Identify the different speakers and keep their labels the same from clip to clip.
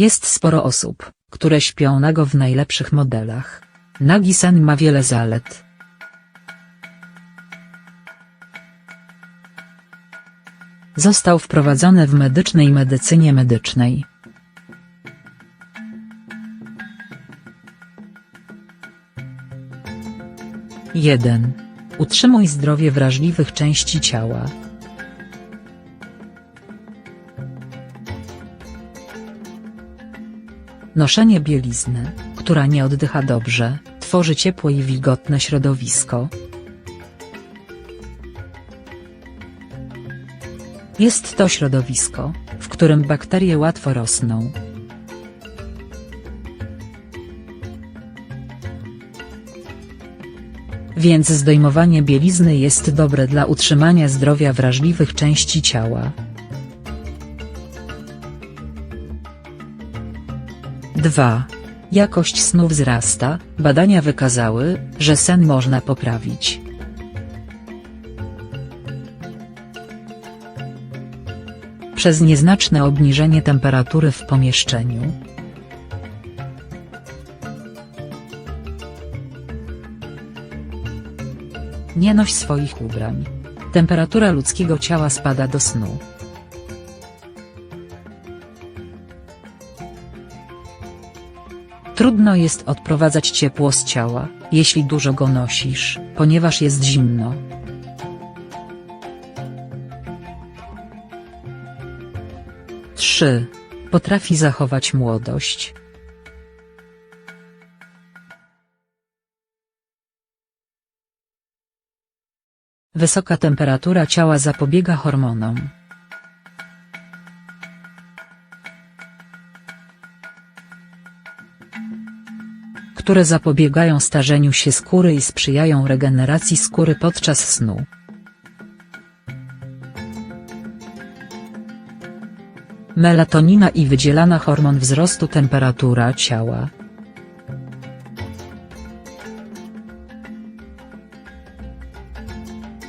Speaker 1: Jest sporo osób, które śpią nago w najlepszych modelach. Nagi sen ma wiele zalet. Został wprowadzony w medycznej medycynie medycznej. Jeden. Utrzymuj zdrowie wrażliwych części ciała. Noszenie bielizny, która nie oddycha dobrze, tworzy ciepłe i wilgotne środowisko. Jest to środowisko, w którym bakterie łatwo rosną. Więc zdejmowanie bielizny jest dobre dla utrzymania zdrowia wrażliwych części ciała. 2. Jakość snu wzrasta, badania wykazały, że sen można poprawić. Przez nieznaczne obniżenie temperatury w pomieszczeniu. Nie noś swoich ubrań. Temperatura ludzkiego ciała spada do snu. Trudno jest odprowadzać ciepło z ciała, jeśli dużo go nosisz, ponieważ jest zimno. Trzy. Potrafi zachować młodość. Wysoka temperatura ciała zapobiega hormonom. Które zapobiegają starzeniu się skóry i sprzyjają regeneracji skóry podczas snu. Melatonina i wydzielana hormon wzrostu temperatura ciała.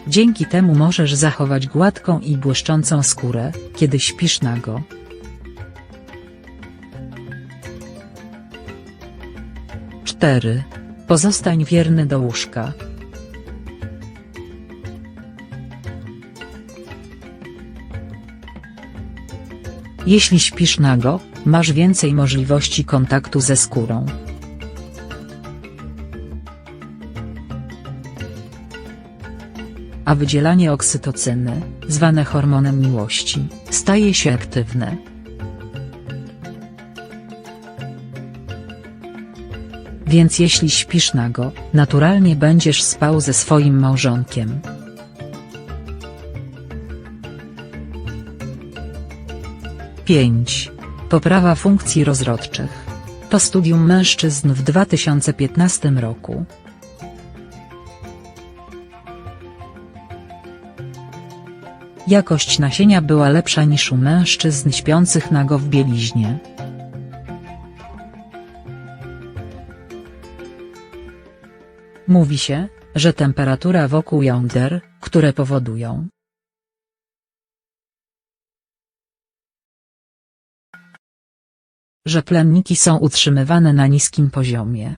Speaker 1: Dzięki temu możesz zachować gładką i błyszczącą skórę, kiedy śpisz nago. 4. Pozostań wierny do łóżka. Jeśli śpisz nago, masz więcej możliwości kontaktu ze skórą. A wydzielanie oksytocyny, zwane hormonem miłości, staje się aktywne. Więc jeśli śpisz nago, naturalnie będziesz spał ze swoim małżonkiem. Pięć. Poprawa funkcji rozrodczych. To studium mężczyzn w 2015 roku. Jakość nasienia była lepsza niż u mężczyzn śpiących nago w bieliźnie. Mówi się, że temperatura wokół jąder, które powodują że plemniki są utrzymywane na niskim poziomie,